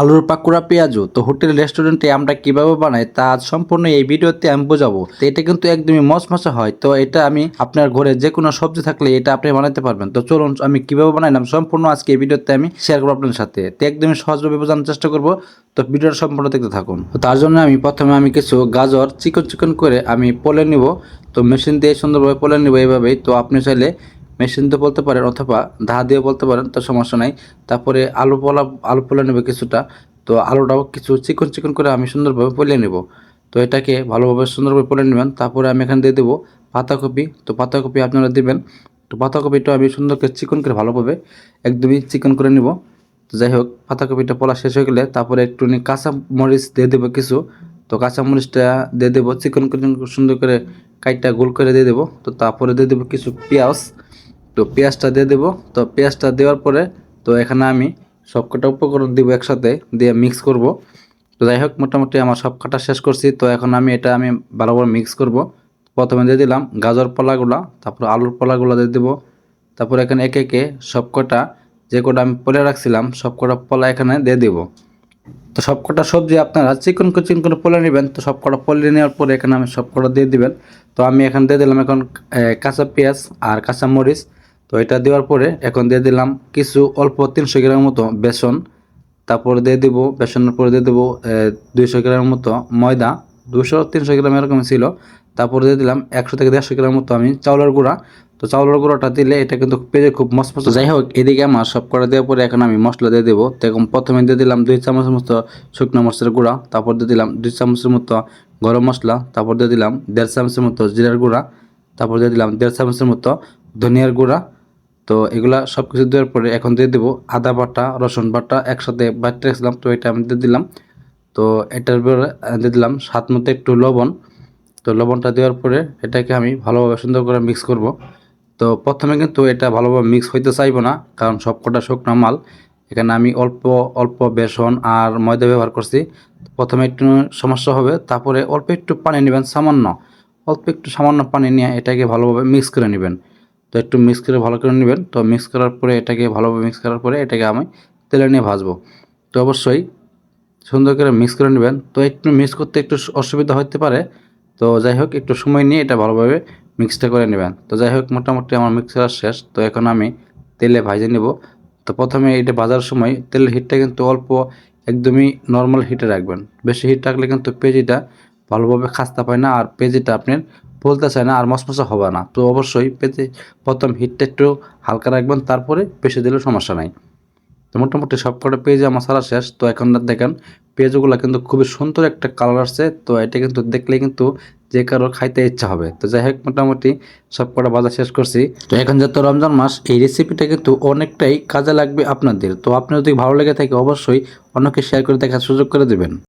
আলুর পাকুড়া, পেঁয়াজু তো হোটেল, রেস্টুরেন্টে আমরা কীভাবে বানাই তা আজ সম্পূর্ণ এই ভিডিওতে আমি বোঝাবো। তো এটা কিন্তু একদমই মশমশা হয়। তো এটা আমি আপনার ঘরে যে কোনো সবজি থাকলে এটা আপনি বানাতে পারবেন। তো চলুন, আমি কীভাবে বানাইলাম সম্পূর্ণ আজকে এই ভিডিওতে আমি শেয়ার করব আপনার সাথে। তো একদমই সহজভাবে বোঝানোর চেষ্টা করব। তো ভিডিওটা সম্পূর্ণ দেখতে থাকুন। তার জন্য আমি প্রথমে আমি কিছু গাজর চিকন চিকন করে আমি পলে নিব। তো মেশিন দিয়ে সুন্দরভাবে পলে নিব এইভাবেই। তো আপনি চাইলে মেশিন দিয়ে বলতে পারেন অথবা ধা দিয়ে বলতে পারেন, তো সমস্যা নাই। তারপরে আলু পোলা আলু পোলা নেবে কিছুটা, তো আলুটাও কিছু চিকন চিকন করে আমি সুন্দরভাবে পলে নেব। তো এটাকে ভালোভাবে সুন্দরভাবে পলে নেবেন, তারপরে আমি এখানে দিয়ে দেবো পাতাকপি। তো পাতাকপি আপনারা দিবেন, তো পাতাকপিটা আমি সুন্দর করে চিকন করে ভালোভাবে একদমই চিকন করে নিব। যাই হোক, পাতাকপিটা পলা শেষ হয়ে গেলে তারপরে একটু কাঁচা মরিচ দিয়ে দেবো কিছু। তো কাঁচা মরিচটা দিয়ে দেবো, চিকন করে সুন্দর করে কাইটটা গোল করে দিয়ে দেবো। তো তারপরে দিয়ে দেবো কিছু পেঁয়াজ। তো পেঁয়াজটা দিয়ে দেবো। তো পেঁয়াজটা দেওয়ার পরে তো এখানে আমি সবকটা উপকরণ দিব একসাথে দিয়ে মিক্স করব। তো যাই হোক, মোটামুটি আমার সব কাটা শেষ করছি। তো এখন আমি এটা আমি ভালোভাবে মিক্স করব। প্রথমে দিয়ে দিলাম গাজর পলাগুলা, তারপর আলুর পলাগুলো দিয়ে দেবো। তারপর এখানে একে একে সব কটা যে কটা আমি পলে রাখছিলাম সব কটা পলা এখানে দিয়ে দেবো। তো সব কটা সবজি আপনারা চিকন চিকন করে পলে নেবেন। তো সব কটা পলে নেওয়ার পরে এখানে আমি সব কটা দিয়ে দিবেন। তো আমি এখানে দিয়ে দিলাম এখন কাঁচা পেঁয়াজ আর কাঁচা মরিচ। তো এটা দেওয়ার পরে এখন দিয়ে দিলাম কিছু অল্প তিনশো গ্রাম মতো বেসন। তারপরে দিয়ে দেবো, বেসনের পরে দিয়ে দেবো দুইশো গ্রামের মতো ময়দা। দুশো তিনশো গ্রাম এরকম ছিল। তারপরে দিয়ে দিলাম একশো থেকে দেড়শো গ্রাম মতো আমি চাউলের গুঁড়া। তো চাউলের গুঁড়োটা দিলে এটা কিন্তু পেজে খুব মস্ত যাই হোক, এদিকে আমার সব করা দেওয়ার পরে এখন আমি মশলা দিয়ে দেবো। তো এখন প্রথমে দিয়ে দিলাম দুই চামচের মতো শুকনো মশলার গুঁড়া। তারপর দিয়ে দিলাম দুই চামচের মতো গরম মশলা। তারপর দিয়ে দিলাম দেড় চামচের মতো জিরার গুঁড়া। তারপর দিয়ে দিলাম দেড় চামচের মতো ধনিয়ার গুঁড়া। তো এগুলা সব কিছু দেওয়ার পরে এখন দিয়ে দেবো আদা বাটা, রসুন বাটা, একসাথে বাটতে রেখেছিলাম তো এটা আমি দিয়ে দিলাম। তো এটার পরে দিয়ে দিলাম স্বাদ মতো একটু লবণ। তো লবণটা দেওয়ার পরে এটাকে আমি ভালোভাবে সুন্দর করে মিক্স করব। তো প্রথমে কিন্তু এটা ভালোভাবে মিক্স হইতে চাইব না, কারণ সবকটা শুকনো মাল। এখানে আমি অল্প অল্প বেসন আর ময়দা ব্যবহার করছি। প্রথমে একটু সমস্যা হবে, তারপরে অল্প একটু পানি নেবেন, সামান্য। অল্প একটু সামান্য পানি নিয়ে এটাকে ভালোভাবে মিক্স করে নেবেন। তো একটু মিক্স করে ভালো করে নেবেন। তো মিক্স করার পরে এটাকে ভালোভাবে মিক্স করার পরে এটাকে আমি তেলে নিয়ে ভাজবো। তো অবশ্যই সুন্দর করে মিক্স করে নেবেন। তো একটু মিক্স করতে একটু অসুবিধা হতে পারে। তো যাই হোক, একটু সময় নিয়ে এটা ভালোভাবে মিক্সটা করে নেবেন। তো যাই হোক, মোটামুটি আমার মিক্সার শেষ। তো এখন আমি তেলে ভাজে নেব। তো প্রথমে এটা ভাজার সময় তেলের হিটটা কিন্তু অল্প একদমই নর্মাল হিটে রাখবেন। বেশি হিট রাখলে কিন্তু পেঁজিটা ভালোভাবে খাস্তা পায় না। আর পেঁজিটা আপনার বলতে চায় না, আর মশমশা হবে না। তো অবশ্যই পেঁজে প্রথম হিটটা একটু হালকা রাখবেন, তারপরে পেশে দিলেও সমস্যা নাই। তো মোটামুটি সব কটা আমার সারা শেষ। তো এখন দেখেন, পেঁয়াজগুলো কিন্তু খুবই সুন্দর একটা কালার আসছে। তো এটা কিন্তু দেখলে কিন্তু যে কারোর খাইতে ইচ্ছা হবে। তো যাই হোক, মোটামুটি সব কটা বাজার শেষ করছি। তো এখন যত রমজান মাস, এই রেসিপিটা কিন্তু অনেকটাই কাজে লাগবে আপনাদের। তো আপনার যদি ভালো লেগে থাকে, অবশ্যই অন্যকে শেয়ার করে দেখার সুযোগ করে দেবেন।